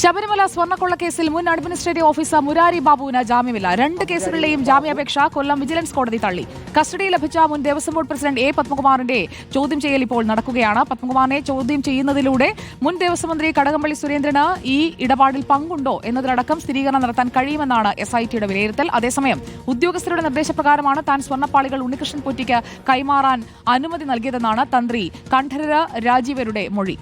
ശബരിമല സ്വർണക്കൊള്ളക്കേസിൽ മുൻ administrative officer Murari ബാബുവിന് ജാമ്യമില്ല. രണ്ട് കേസുകളിലെയും ജാമ്യാപേക്ഷ കൊല്ലം വിജിലൻസ് കോടതി തള്ളി. കസ്റ്റഡി ലഭിച്ച മുൻ ദേവസ്വം ബോർഡ് പ്രസിഡന്റ് എ പത്മകുമാറിന്റെ ചോദ്യം ചെയ്യൽ ഇപ്പോൾ നടക്കുകയാണ്. പത്മകുമാറിനെ ചോദ്യം ചെയ്യുന്നതിലൂടെ മുൻ ദേവസ്വം മന്ത്രി കടകംപള്ളി സുരേന്ദ്രന് ഈ ഇടപാടിൽ പങ്കുണ്ടോ എന്നതിലടക്കം സ്ഥിരീകരണം നടത്താൻ കഴിയുമെന്നാണ് എസ് ഐ ടിയുടെ വിലയിരുത്തൽ. അതേസമയം ഉദ്യോഗസ്ഥരുടെ നിർദ്ദേശപ്രകാരമാണ് താൻ സ്വർണപ്പാളികൾ ഉണ്ണികൃഷ്ണൻ പൊറ്റിക്ക് കൈമാറാൻ അനുമതി നൽകിയതെന്നാണ് തന്ത്രി കണ്ഠരര് രാജീവരുടെ മൊഴി.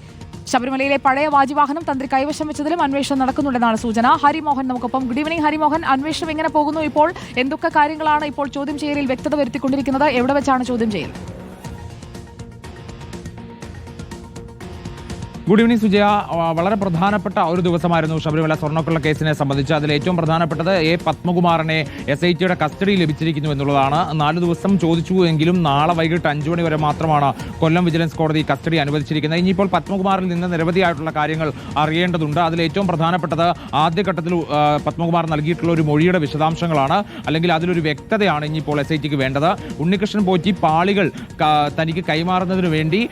ശബരിമലയിലെ പഴയ വാജിവാഹനം തന്ത്രി കൈവശം വെച്ചതിലും അന്വേഷണം നടക്കുന്നുണ്ടെന്നാണ് സൂചന. ഹരിമോഹൻ നമുക്കൊപ്പം ഗുഡ് ഈവനിംഗ് ഹരിമോഹൻ. അന്വേഷണം എങ്ങനെ പോകുന്നു ഇപ്പോൾ? എന്തൊക്കെ കാര്യങ്ങളാണ് ഇപ്പോൾ ചോദ്യം ചെയ്യലിൽ വ്യക്തത വരുത്തിക്കൊണ്ടിരിക്കുന്നത്? എവിടെ വെച്ചാണ് ചോദ്യം ചെയ്യൽ? Good evening Sujaya. വളരെ പ്രധാനപ്പെട്ട ഒരു ദിവസമായിരുന്നു ശബരിമല സ്വർണക്കൊള്ള കേസിനെ സംബന്ധിച്ച്. അതിൽ ഏറ്റവും പ്രധാനപ്പെട്ടത് എ. പത്മകുമാറിനെ എസ് ഐ ടിയുടെ കസ്റ്റഡി ലഭിച്ചിരിക്കുന്നു എന്നുള്ളതാണ്. നാല് ദിവസം ചോദിച്ചു എങ്കിലും നാളെ വൈകിട്ട് അഞ്ചു മണി വരെ മാത്രമാണ് കൊല്ലം വിജിലൻസ് കോടതി കസ്റ്റഡി അനുവദിച്ചിരിക്കുന്നത്. ഇനിയിപ്പോൾ പത്മകുമാറിൽ നിന്ന് നിരവധിയായിട്ടുള്ള കാര്യങ്ങൾ അറിയേണ്ടതുണ്ട്. അതിൽ ഏറ്റവും പ്രധാനപ്പെട്ടത് ആദ്യഘട്ടത്തിൽ പത്മകുമാർ നൽകിയിട്ടുള്ള ഒരു മൊഴിയുടെ വിശദാംശങ്ങളാണ്. അല്ലെങ്കിൽ അതിലൊരു വ്യക്തതയാണ് ഇനിയിപ്പോൾ എസ് ഐ ടിക്ക് വേണ്ടത്. ഉണ്ണികൃഷ്ണൻ പോറ്റി പാളികൾ തനിക്ക് കൈമാറുന്നതിന് വേണ്ടി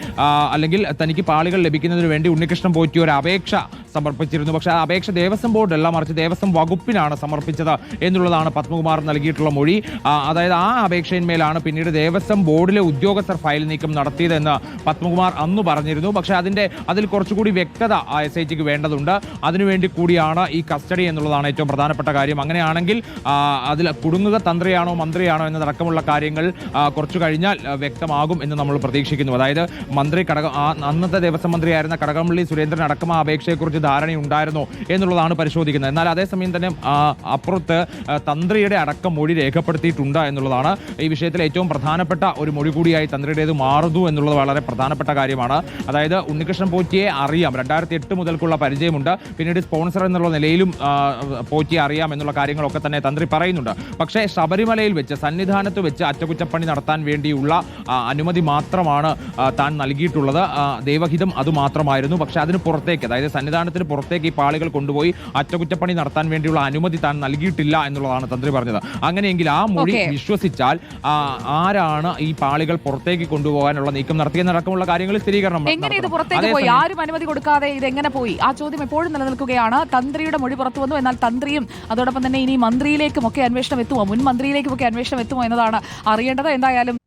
അല്ലെങ്കിൽ തനിക്ക് പാളികൾ ലഭിക്കുന്നതിന് ഉണ്ണികൃഷ്ണൻ പോറ്റി ഒരു അപേക്ഷ. സമർപ്പിച്ചിരുന്നു. പക്ഷേ ആ അപേക്ഷ ദേവസ്വം ബോർഡല്ല മറിച്ച് ദേവസ്വം വകുപ്പിനാണ് സമർപ്പിച്ചത് എന്നുള്ളതാണ് പത്മകുമാർ നൽകിയിട്ടുള്ള മൊഴി. അതായത് ആ അപേക്ഷയിന്മേലാണ് പിന്നീട് ദേവസ്വം ബോർഡിലെ ഉദ്യോഗസ്ഥർ ഫയൽ നീക്കം നടത്തിയതെന്ന് പത്മകുമാർ അന്ന് പറഞ്ഞിരുന്നു. പക്ഷേ അതിന്റെ അതിൽ കുറച്ചുകൂടി വ്യക്തത എസ് ഐ ടിക്ക് വേണ്ടതുണ്ട്. അതിനുവേണ്ടി കൂടിയാണ് ഈ കസ്റ്റഡി എന്നുള്ളതാണ് ഏറ്റവും പ്രധാനപ്പെട്ട കാര്യം. അങ്ങനെയാണെങ്കിൽ അതിൽ കുടുങ്ങുക തന്ത്രിയാണോ മന്ത്രിയാണോ എന്നതടക്കമുള്ള കാര്യങ്ങൾ കുറച്ചു കഴിഞ്ഞാൽ വ്യക്തമാകും എന്ന് നമ്മൾ പ്രതീക്ഷിക്കുന്നു. അതായത് മന്ത്രി കടക അന്നത്തെ ദേവസ്വം മന്ത്രിയായിരുന്ന കടകംപള്ളി സുരേന്ദ്രൻ അടക്കം ആ അപേക്ഷയെക്കുറിച്ച് ധാരണയുണ്ടായിരുന്നോ എന്നുള്ളതാണ് പരിശോധിക്കുന്നത്. എന്നാൽ അതേസമയം തന്നെ അപ്പുറത്ത് തന്ത്രിയുടെ അടക്കം മൊഴി രേഖപ്പെടുത്തിയിട്ടുണ്ട് എന്നുള്ളതാണ്. ഈ വിഷയത്തിൽ ഏറ്റവും പ്രധാനപ്പെട്ട ഒരു മൊഴി കൂടിയായി തന്ത്രിയുടേത് മാറുന്നു എന്നുള്ളത് വളരെ പ്രധാനപ്പെട്ട കാര്യമാണ്. അതായത് ഉണ്ണികൃഷ്ണൻ പോറ്റിയെ അറിയാം. രണ്ടായിരത്തി എട്ട് മുതൽക്കുള്ള പരിചയമുണ്ട്. പിന്നീട് സ്പോൺസർ എന്നുള്ള നിലയിലും പോറ്റിയെ അറിയാം എന്നുള്ള കാര്യങ്ങളൊക്കെ തന്നെ തന്ത്രി പറയുന്നുണ്ട്. പക്ഷേ ശബരിമലയിൽ വെച്ച് സന്നിധാനത്ത് വെച്ച് അറ്റകുറ്റപ്പണി നടത്താൻ വേണ്ടിയുള്ള അനുമതി മാത്രമാണ് താൻ നൽകിയിട്ടുള്ളത്. ദൈവഹിതം അത് മാത്രമായിരുന്നു. പക്ഷേ അതിന് പുറത്തേക്ക് അതായത് സന്നിധാനത്തിന് പുറത്തേക്ക് ഈ പാളികൾ കൊണ്ടുപോയി അറ്റകുറ്റപ്പണി നടത്താൻ വേണ്ടിയുള്ള അനുമതി താൻ നൽകിയിട്ടില്ല എന്നുള്ളതാണ് തന്ത്രി പറഞ്ഞത്. അങ്ങനെയെങ്കിൽ ആ മൊഴി വിശ്വസിച്ചാൽ ആരാണ് ഈ പാളികൾ പുറത്തേക്ക് കൊണ്ടുപോകാനുള്ള നീക്കം നടത്തിയെന്നടക്കമുള്ള കാര്യങ്ങൾ സ്ഥിരീകരണം എങ്ങനെ ഇത്. പുറത്തേക്ക് പോയി? ആരും അനുമതി കൊടുക്കാതെ ഇത് എങ്ങനെ പോയി? ആ ചോദ്യം എപ്പോഴും നിലനിൽക്കുകയാണ്. തന്ത്രിയുടെ മൊഴി പുറത്തു വന്നു എന്നാൽ തന്ത്രിയും അതോടൊപ്പം തന്നെ ഇനി മന്ത്രിയിലേക്കും ഒക്കെ അന്വേഷണം എത്തുമോ? മുൻ മന്ത്രിയിലേക്കും ഒക്കെ അന്വേഷണം എത്തുമോ എന്നതാണ് അറിയേണ്ടത്. എന്തായാലും